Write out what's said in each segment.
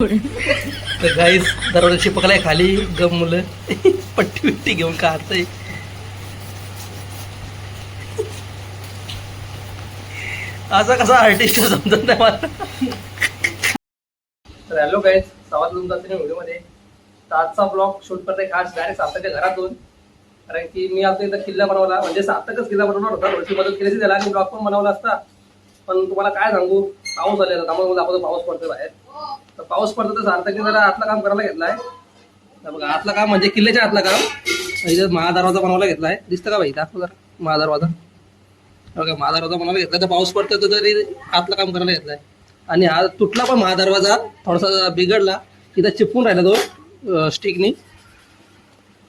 तर गाईस दरवाजा चिपकलाय खाली गम मुलं. पट्टी बिट्टी घेऊन काढतंय असा कसा आर्टिस्ट समजत नाही मला. तर हॅलो गाईज सवाल तुमचा व्हिडिओमध्ये. तर आजचा ब्लॉग शूट करते खास डायरेक्ट साप्ताच्या घरातून. कारण की मी आता इथं किल्ला बनवला म्हणजे साप्ताकच किल्ला बनवणार होता. थोडीशी मदत केली त्याला आणि ब्लॉग पण बनवला असता. पण तुम्हाला काय सांगू? पाऊस आलेला. त्यामुळे मला पाऊस पडतोय बाहेर. तर पाऊस पडतो तर सार्थकी जरा आतलं काम करायला घेतलाय. तर बघा आतलं काम म्हणजे किल्ल्याच्या आतलं काम. इथे महादरवाजा बनवायला घेतलाय. दिसतं का बाई दाखव जरा? महादरवाजा. बघा महादरवाजा बनवायला घेतला तर पाऊस पडतो तर तरी आतलं काम करायला घेतलाय. आणि हा तुटला पण महादरवाजा थोडासा बिघडला. तिथं चिपकून राहिला तो स्टिकनी.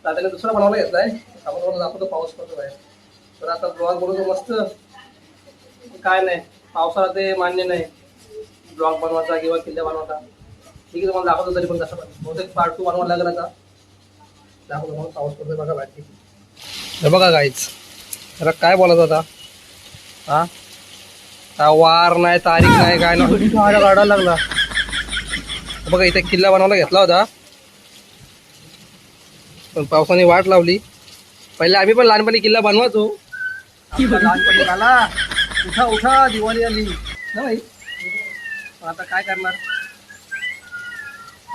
तर आता दुसरा बनवायला घेतलाय. आपण तुम्हाला दाखवतो पाऊस पडतो बाहेर. तर आता ब्लॉग बनवतो मस्त. काय नाही पावसाळा ते मान्य नाही. ब्लॉग बनवायचा किंवा किल्ले बनवायचा. ठीक आहे तुम्हाला दाखवतो तरी पण कसं पण. बहुतेक पार्ट टू बनवायला लागला आता दाखवतो म्हणून पाऊस पडतोय बघा बाकी हे बघा गाईच जरा काय बोलायचं आता हा? हा वार नाही तारीख नाही काय नाही. झाडं काढायला लागला. बघा इथे किल्ला बनवायला घेतला होता. पण पावसाने वाट लावली. पहिले आम्ही पण लहानपणी किल्ला बनवायचो. लहानपणी आला उठा उठा दिवाळी आली. ना भाई पण आता काय करणार?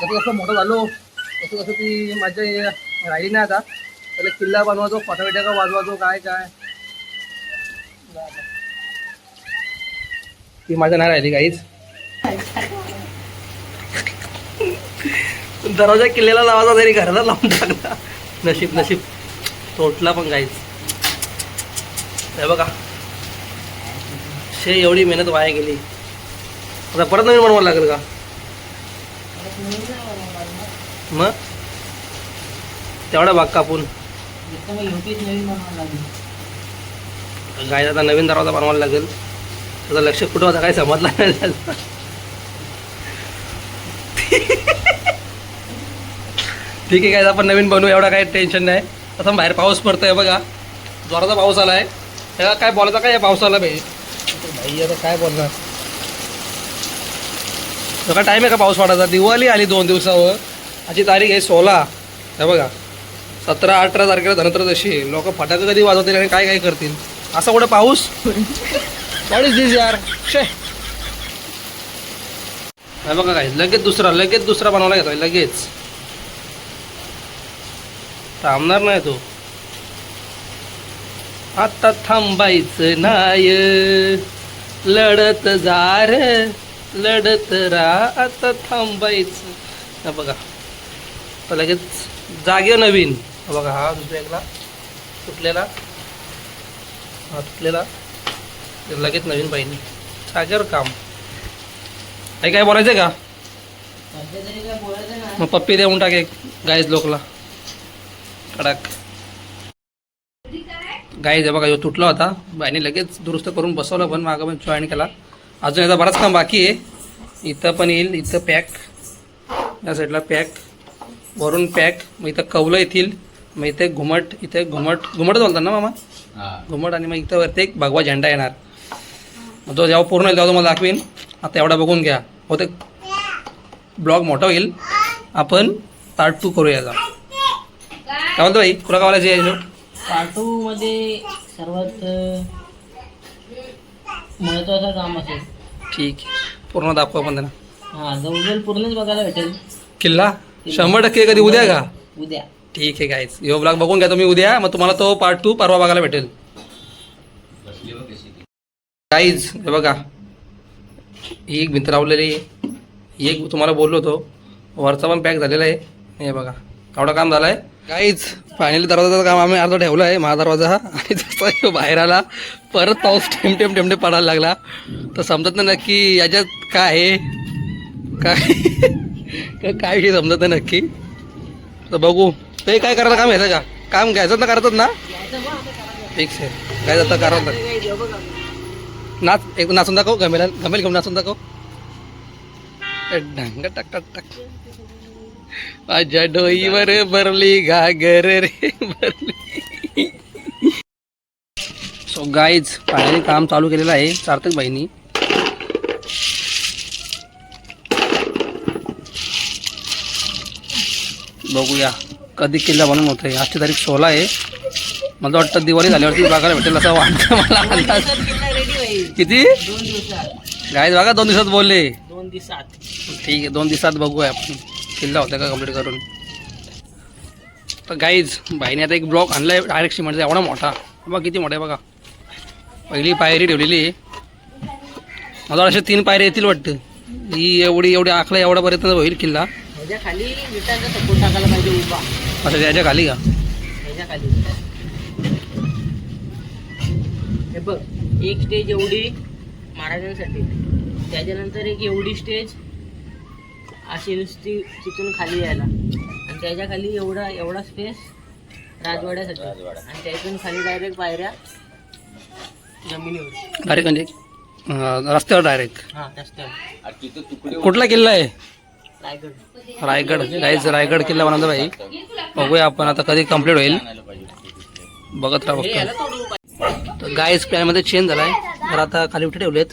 जसं जसं मोठं झालो तसं तसं ती माझ्या राहिली नाही आता. त्याला किल्ला बनवायचो फटाफट्या का वाजवायचो काय काय. ती माझ्या नाही राहिली काहीच. दरवाजा किल्ल्याला लावायचा तरी घराला लावून टाकला. नशीब नशीब. तोटला पण काहीच. हे बघा. शे एवढी मेहनत वाया गेली. आता परत नवीन बनवायला लागेल का? मग? तेवढा भाग कापून. गाय आता नवीन दरवाजा बनवायला लागेल. त्याचं लक्ष कुठं होता काय समजला नाही. ठीक आहे काय आपण नवीन बनवू एवढा काही टेन्शन नाही. असं बाहेर पाऊस पडतोय बघा. जोराचा पाऊस आलाय. त्याला काय बोलायचं काय या पावसाला भाई भाई आता काय बोलणार? बघा टाईम आहे का पाऊस पडायचा? दिवाळी आली दोन दिवसावर. आजची तारीख आहे सोळा. हे बघा. सतरा अठरा तारखेला धनत्रदशी लोक फटाके कधी वाजवतील आणि काय काय करतील? असा कुठं पाऊस? What यार? शे. हे बघा काय लगेच दुसरा लगेच दुसरा बनवायला घेतोय लगेच. थांबणार नाही तो. आता थांबायचं नाय लढत जार लढत रा आता थांबायचं. बघा. तर लगेच जागे नवीन. बघा हा दुसऱ्या एकला. तुटलेला. हा तुटलेला. लगेच नवीन पाहिजे. जागेवर काम. काही काय बोलायचं आहे का? मग पप्पी देऊन टाके गाईज लोकला. कडक. गाईज बघा जो तुटला होता. बाईने लगेच दुरुस्त करून बसवलं पण मागं पण जॉईन केला. अजून याचा बराच काम बाकी आहे. इथं पण येईल इथं पॅक या साईडला पॅक वरून पॅक मग इथं कवलं येतील मग इथे घुमट इथे घुमट घुमटच बोलतात ना मामा? घुमट आणि मग इथं वरती एक भगवा झेंडा येणार. मग तो जेव्हा पूर्ण होईल तेव्हा तुम्हाला दाखवीन. आता एवढा बघून घ्या. होते ब्लॉग मोठा होईल. आपण पार्ट टू करूया याचा काय म्हणतो भाई तुला काय बोलायचं यायचं पार्टू मध्ये सर्वात महत्वाचं काम असेल. ठीक आहे. पूर्ण दाखवू आपण त्यांना. हा जवळजवळ पूर्णच बघायला भेटेल. किल्ला? शंभर टक्के कधी उद्या का? उद्या. ठीक आहे गाईज यो ब्लॉग बघून घ्या तुम्ही उद्या. मग तुम्हाला तो पार्ट टू परवा बघायला भेटेल. गाईज हे बघा. ही एक भिंत लावलेली आहे. ही एक तुम्हाला बोललो होतो. वरचा पण पॅक झालेला आहे. हे बघा. एवढं काम झालं आहे गाईज फायनली दरवाजाचं काम आम्ही अर्धा ठेवलं आहे. माझा दरवाजा आणि जसा बाहेर आला परत पाऊस टेम टेम टेमटे पडायला लागला. तर समजत नाही नक्की याच्यात काय आहे. काय? काय- काय विषय समजत नाही नक्की? तर बघू. ते काय करायचं काम घ्यायचं का? काम घ्यायचं ना करतात ना? फिक्स आहे. काय जातं करतात नाच एक नाचून दाखव गमेला गमेल घेऊन नाचून दाखव. ए, ढंग टक टक टक. माझ्या डोईवर भरली घागर रे भरली. सो गाईज फायनली काम चालू केलेलं आहे सार्थक बाईंनी बघूया. कधी किल्ला बनवून आहे आजची तारीख सोळा आहे. मला वाटतं दिवाळी झाल्यावरती बघायला भेटेल असं वाटतं मला अंदाज. किती? दोन गाईज बघा दोन दिवसात बोलले. दोन दिवसात ठीक आहे दोन दिवसात बघूया आपण. किल्ला होता का कंप्लीट करून? तर गाईज बाईने आता एक ब्लॉक आणलाय डायरेक्ट म्हणजे एवढा मोठा. बघा किती मोठा आहे बघा. पहिली पायरी ठेवलेली आहे. मला असे तीन पायऱ्या येतील वाटतं. ही एवढी एवढी आखला एवढापर्यंत होईल किल्ला. ह्याच्या खाली विटांचा सपोर्ट टाकायला पाहिजे उभा. असं त्याच्याखाली का? ह्याच्या खाली हे बघ एक स्टेज एवढी महाराजांसाठी. त्याच्यानंतर एक एवढी स्टेज अशी नुसती तिथून खाली यायला. आणि त्याच्याखाली एवढा एवढा स्पेस राजवाड्यासाठी. आणि त्यातून खाली डायरेक्ट पायऱ्या जमिनीवर. डायरेक्ट म्हणजे रस्त्यावर डायरेक्ट हा रस्त्यावर. कुठला किल्ला आहे? रायगड. रायगड गाईज रायगड किल्ला बनवतो भाई. बघूया आपण आता कधी कंप्लीट होईल. बघत राहा फक्त. तर गाईज प्लॅनमध्ये चेंज झालाय. तर आता खाली उठे ठेवलेत.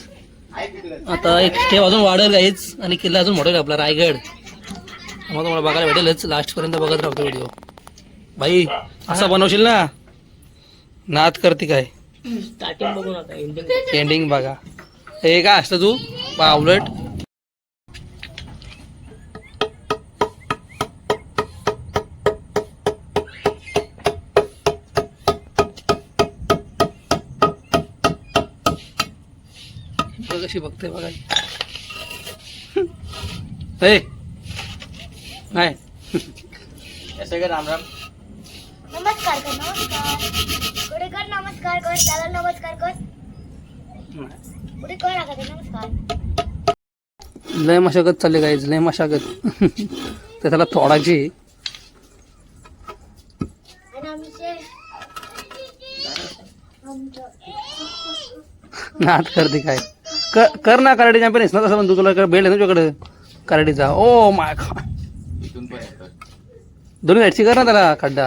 आता एक स्टेप अजून वाढेल गाईज आणि किल्ला अजून मोठा आपला रायगड. मग तुम्हाला बघायला भेटेलच. लास्ट पर्यंत बघत राहतो व्हिडिओ भाई असा बनवशील ना? नाद करते काय? स्टार्टिंग बघू नका एंडिंग बघा. हे काय असतं तू? पावलट बघ कशी बघते बघा. हे नाही. राम राम. नमस्कार कर नमस्कार. पुढे कर नमस्कार कर त्याला नमस्कार कर. पुढे कर आता ते नमस्कार. लय मशागत चालली गाईज लय मशागत. तर त्याला तोडायची. आणि आमचे आमचं नाद करते काय? क- कर ना कराटे चॅम्पियन आहेस ना तसं म्हणतो तुला बेल्ट आहे ना तुझ्याकडे. कराटेचा. ओ माय दोन्ही साईडची कर ना त्याला खड्डा.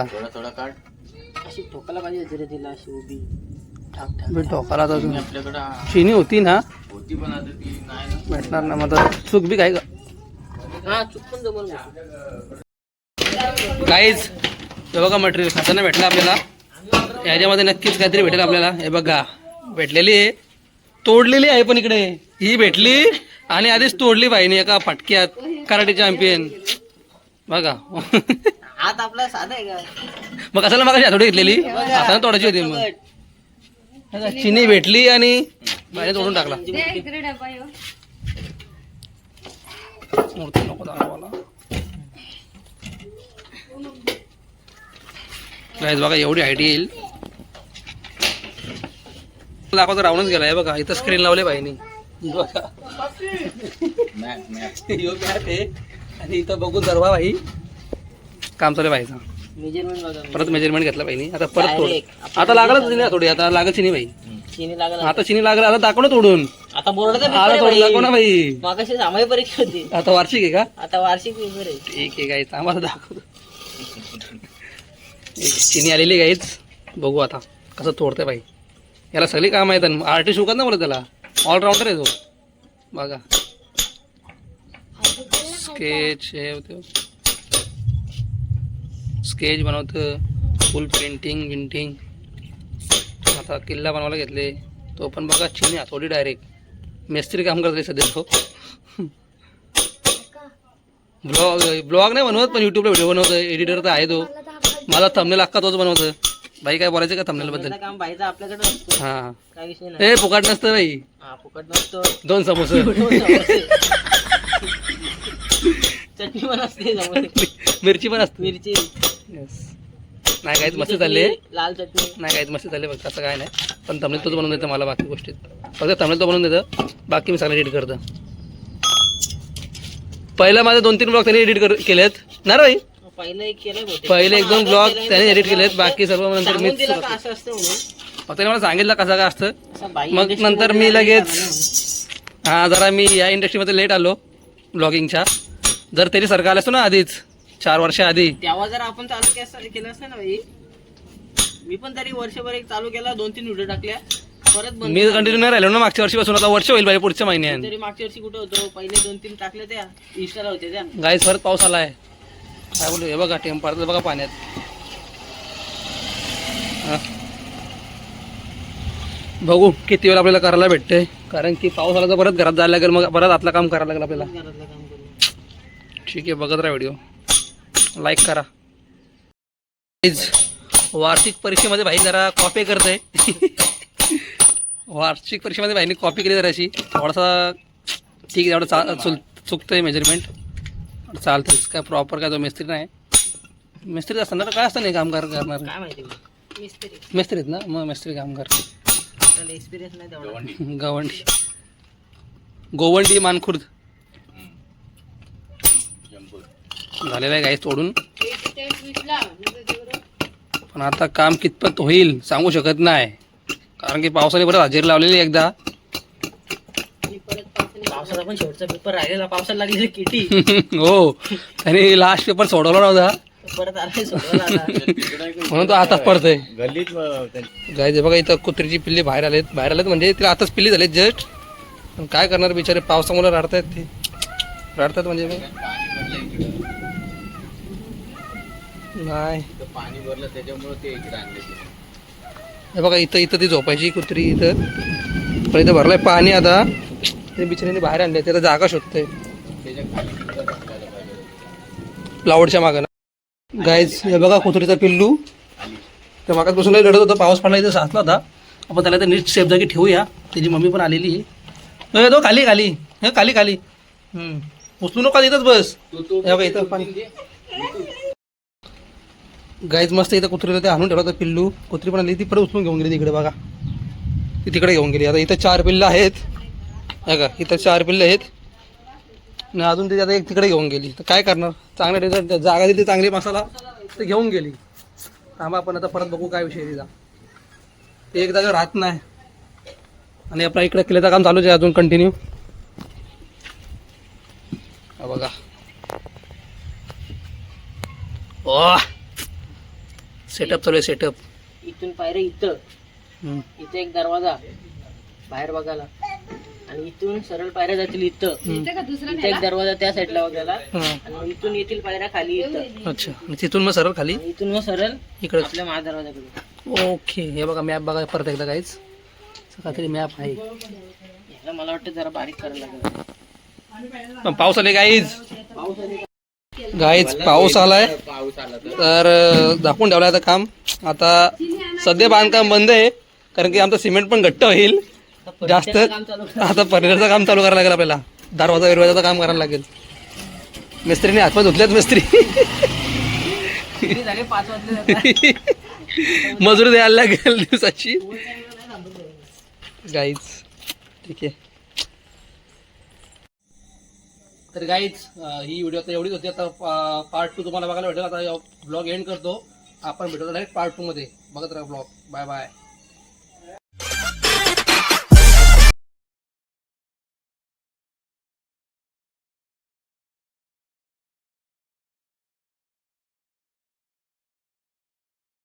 अशी ठोकायला पाहिजे जरी तिला अशी उभी. ठाक ठाक मी टोकाला आता अजून. चिनी होती ना. भेटणार ना मग आता चूक बी काय हा चुकून काहीच हे बघा मटेरियल खाताना भेटलं आपल्याला. याच्यामध्ये नक्कीच काहीतरी भेटेल आपल्याला. हे बघा भेटलेली आहे. तोडलेली आहे पण इकडे. ही भेटली आणि आधीच तोडली बाईने एका फटक्यात. कराटे चॅम्पियन बघा. हात आपला साधा आहे का? मग कशाला मग हातोडी घेतलेली? हाताने तोडायची होती मग. चिनी भेटली आणि बाईने तोडून टाकला. मूर्ती नको बघा एवढी आयडी येईल. दाखवतो राहूनच गेला. हे बघा इथं स्क्रीन लावले बाईनी. बघा. आहे. आणि इथं बघून दरवा बाई. काम चालू आहे बाईचं. मेजरमेंट बघा परत मेजरमेंट घेतला बाईनी. आता परत तोड. आता लागलच नाही थोडी. आता लागत नाही बाई. चिनी लागला आता चिनी लागलं आता दाखव ना तोडून. आता बोर्डाचा आता दाखव ना बाई. मागाशी सामाई परीक्षा होती. आता वार्षिक आहे का? आता वार्षिक पेपर आहे. ठीक आहे गाईच आम्हाला दाखवतो एक चिनी आलेली गाईच बघू आता कसं तोडते बाई. याला सगळी काम आहेत आर्टिस्ट होतात ना बोला त्याला. ऑलराऊंडर आहे तो. बघा. स्केच हे होतं. स्केच बनवतं. फुल पेंटिंग विंटिंग आता किल्ला बनवायला घेतले. तो पण बघा चिनी हातोडी डायरेक्ट मेस्त्री काम करतोय सध्या तो. ब्लॉग ब्लॉग नाही बनवत पण युट्यूबला व्हिडिओ बनवतो एडिटर तर आहे तो. मला थमने लागतात तोच बनवतं बाई काय बोलायचं का थंबनेल बद्दल काम बाईचा आपल्याकडे असतो हा. काय विषय नाही. ए फुकाट नसतं बाई. हा फुकट नसतो. दोन समोसे. चटणी पण असते समोसे. मिरची पण असते. मिरची. नाही काहीच मस्त चालले लाल चटणी. नाही काहीच मस्त चालले बघ असं काय नाही. पण थंबनेल तोच बनवून देतं मला बाकी गोष्टीत. फक्त थंबनेल तो बनवून देतं. बाकी मी सगळं एडिट करतो. पहिला माझे दोन तीन ब्लॉग त्यांनी एडिट कर केलेत. ना रे पहिलं एक दोन ब्लॉग त्याने मी. एडिट केलेत बाकी सर्व नंतर म्हणून? फक्त त्याने मला सांगितलं कसं काय असतं? मग नंतर मी लगेच हा जरा मी या इंडस्ट्रीमध्ये लेट आलो ब्लॉगिंगच्या जर तरी सरकार आलं असतो ना आधीच चार वर्ष आधी. तेव्हा जर आपण चालू केलं केलं असतं ना मी पण तरी वर्षभर एक चालू केला दोन तीन व्हिडिओ टाकल्या. परत मी कंटिन्यू नाही राहिलो ना मागच्या वर्षीपासून आता वर्ष होईल पाहिजे पुढच्या महिन्यात. तरी मागच्या वर्षी कुठे होतो? पहिले दोन तीन टाकले त्या इंस्टाला होते त्या. गाईस परत पाऊस आलाय. काय बोलू हे बघा टेम्पर बघा पाण्यात. बघू किती वेळ आपल्याला करायला भेटतंय. कारण की पाऊस आला तर परत घरात जायला लागेल मग परत आतलं काम करायला लागेल आपल्याला. ठीक आहे बघत राहा व्हिडिओ. लाईक करा. वार्षिक परीक्षेमध्ये भाई जरा कॉपी करत आहे वार्षिक परीक्षेमध्ये भाईने कॉपी केली जराशी. थोडासा ठीक आहे एवढं चा चुल चुकतंय मेजरमेंट चालतंच काय प्रॉपर काय तो मिस्त्री नाही. मिस्त्री असताना काय असतं नाही काम कर करणार? काय माहिती मिस्त्री. मिस्त्रीत ना? मग मिस्त्री काम कर. आपल्याला एक्सपिरियन्स नाही तेवढा. गवंडी. गोवंडी. मानखुर्द. झालेलं आहे गाईस तोडून. पण आता काम कितपत होईल सांगू शकत नाही. कारण की पावसाने परत हजेरी लावलेली आहे एकदा. पावसाचा पण शेवटचा पेपर राहिलेला पावसाला लागली किटी हो त्याने लास्ट पेपर सोडवला नव्हता. परत. म्हणून तो आता पडतोय. गल्लीत गाय बघा इथं कुत्रीची पिल्ली बाहेर आलेत. बाहेर आलेत म्हणजे तिला आताच पिल्ली झालीत जस्ट पण काय करणार बिचारे? पावसामुळे रडतायत ते. रडतात म्हणजे नाही. पाणी भरलं त्याच्यामुळे ते हे बघा इथं इथं ती झोपायची कुत्री इथं. पण इथं भरलंय पाणी आता. ते बिचऱ्याने बाहेर आणले त्याला जागा शोधतंय. प्लावडच्या मागं गायज हे बघा कोथरीचा पिल्लू. तर मागात बसून रडत होता पाऊस पडला इथे साचला होता. आपण त्याला तर नीट सेफ जागी ठेवूया. त्याची मम्मी पण आलेली आहे. तो खाली खाली. हे खाली खाली. हम्म. उचलू नका इथंच बस. हे बघा इथं पाणी. गायज मस्त इथं कुत्रीला ते आणून ठेवला होता पिल्लू. कुत्री पण आली ती परत उचलून घेऊन गेली तिकडे बघा. ती तिकडे घेऊन गेली. आता इथं चार पिल्लं आहेत. हे का इथं चार पिल्लं आहेत. आणि अजून ते आता एक तिकडे घेऊन गेली. तर काय करणार? चांगल्या रिझल्ट जागा दिली चांगली मसाला ते घेऊन गेली. थांबा आपण आता परत बघू काय विषय तिचा. ते एक जागा राहत नाही आणि आपल्या इकडे केल्याचं काम चालूच आहे अजून कंटिन्यू बघा. ओ सेटअप चालू आहे सेटअप इथून पायरे इथं. इथे एक दरवाजा बाहेर बघायला. आणि इथून सरळ पायऱ्या जातील इथं. इथे एक दरवाजा त्या साईडला बघायला आणि इथून येतील पायऱ्या खाली इथं. अच्छा. आणि तिथून मग सरळ खाली? इथून मग सरळ इकडे. आपल्या महादरवाजाकडे ओके. हे बघा मॅप बघा परत एकदा काहीच काहीतरी मॅप आहे. याला मला वाटतं जरा बारीक करायला लागेल. पण पाऊस आले गाईज पाऊस आली गाईज पाऊस आलाय. पाऊस आला तर. तर अं, दाखवून ठेवलं आता काम. आता सध्या बांधकाम बंद आहे कारण की आमचं सिमेंट पण घट्ट होईल. जास्त काम चालू आता फर्निचरचं काम चालू करायला लागेल आपल्याला. दरवाजा विरवाजाचं काम करायला लागेल. मिस्त्रीने हातपाय धुतल्यात मिस्त्री. मजुरी द्यायला लागेल दिवसाची. गाईज ठीक आहे. तर गाईज ही व्हिडिओ आता एवढीच होती. आता पार्ट टू तुम्हाला बघायला भेटेल. आता ब्लॉग एंड करतो. आपण भेटतो डायरेक्ट पार्ट टू मध्ये. बघत राहा ब्लॉग बाय बाय